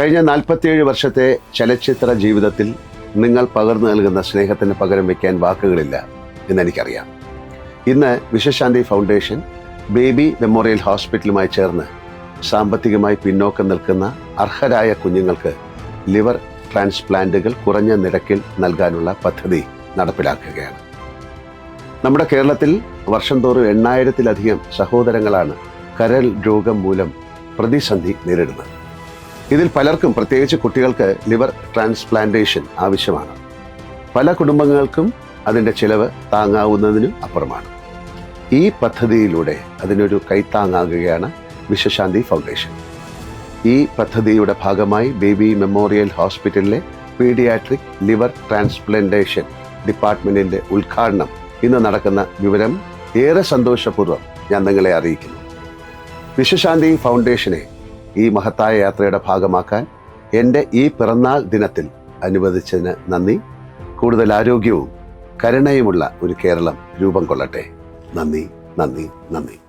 കഴിഞ്ഞ നാൽപ്പത്തിയേഴ് വർഷത്തെ ചലച്ചിത്ര ജീവിതത്തിൽ നിങ്ങൾ പകർന്നു നൽകുന്ന സ്നേഹത്തിന് പകരം വയ്ക്കാൻ വാക്കുകളില്ല എന്നെനിക്കറിയാം. ഇന്ന് വിശ്വശാന്തി ഫൗണ്ടേഷൻ ബേബി മെമ്മോറിയൽ ഹോസ്പിറ്റലുമായി ചേർന്ന് സാമ്പത്തികമായി പിന്നോക്കം നിൽക്കുന്ന അർഹരായ കുഞ്ഞുങ്ങൾക്ക് ലിവർ ട്രാൻസ്പ്ലാന്റുകൾ കുറഞ്ഞ നിരക്കിൽ നൽകാനുള്ള പദ്ധതി നടപ്പിലാക്കുകയാണ്. നമ്മുടെ കേരളത്തിൽ വർഷം തോറും എണ്ണായിരത്തിലധികം സഹോദരങ്ങളാണ് കരൾ രോഗം മൂലം പ്രതിസന്ധി നേരിടുന്നത്. ഇതിൽ പലർക്കും പ്രത്യേകിച്ച് കുട്ടികൾക്ക് ലിവർ ട്രാൻസ്പ്ലാന്റേഷൻ ആവശ്യമാണ്. പല കുടുംബങ്ങൾക്കും അതിന്റെ ചിലവ് താങ്ങാവുന്നതിനും അപ്പുറമാണ്. ഈ പദ്ധതിയിലൂടെ അതിനൊരു കൈത്താങ്ങാകുകയാണ് വിശ്വശാന്തി ഫൗണ്ടേഷൻ. ഈ പദ്ധതിയുടെ ഭാഗമായി ബേബി മെമ്മോറിയൽ ഹോസ്പിറ്റലിലെ പീഡിയാട്രിക് ലിവർ ട്രാൻസ്പ്ലാന്റേഷൻ ഡിപ്പാർട്ട്മെന്റിന്റെ ഉദ്ഘാടനം ഇന്ന് നടക്കുന്ന വിവരം ഏറെ സന്തോഷപൂർവം ഞാൻ നിങ്ങളെ അറിയിക്കുന്നു. വിശ്വശാന്തി ഫൗണ്ടേഷനെ ഈ മഹത്തായ യാത്രയുടെ ഭാഗമാക്കാൻ എന്റെ ഈ പിറന്നാൾ ദിനത്തിൽ അനുവദിച്ചതിന് നന്ദി. കൂടുതൽ ആരോഗ്യവും കരുണയുമുള്ള ഒരു കേരളം രൂപം കൊള്ളട്ടെ. നന്ദി നന്ദി നന്ദി.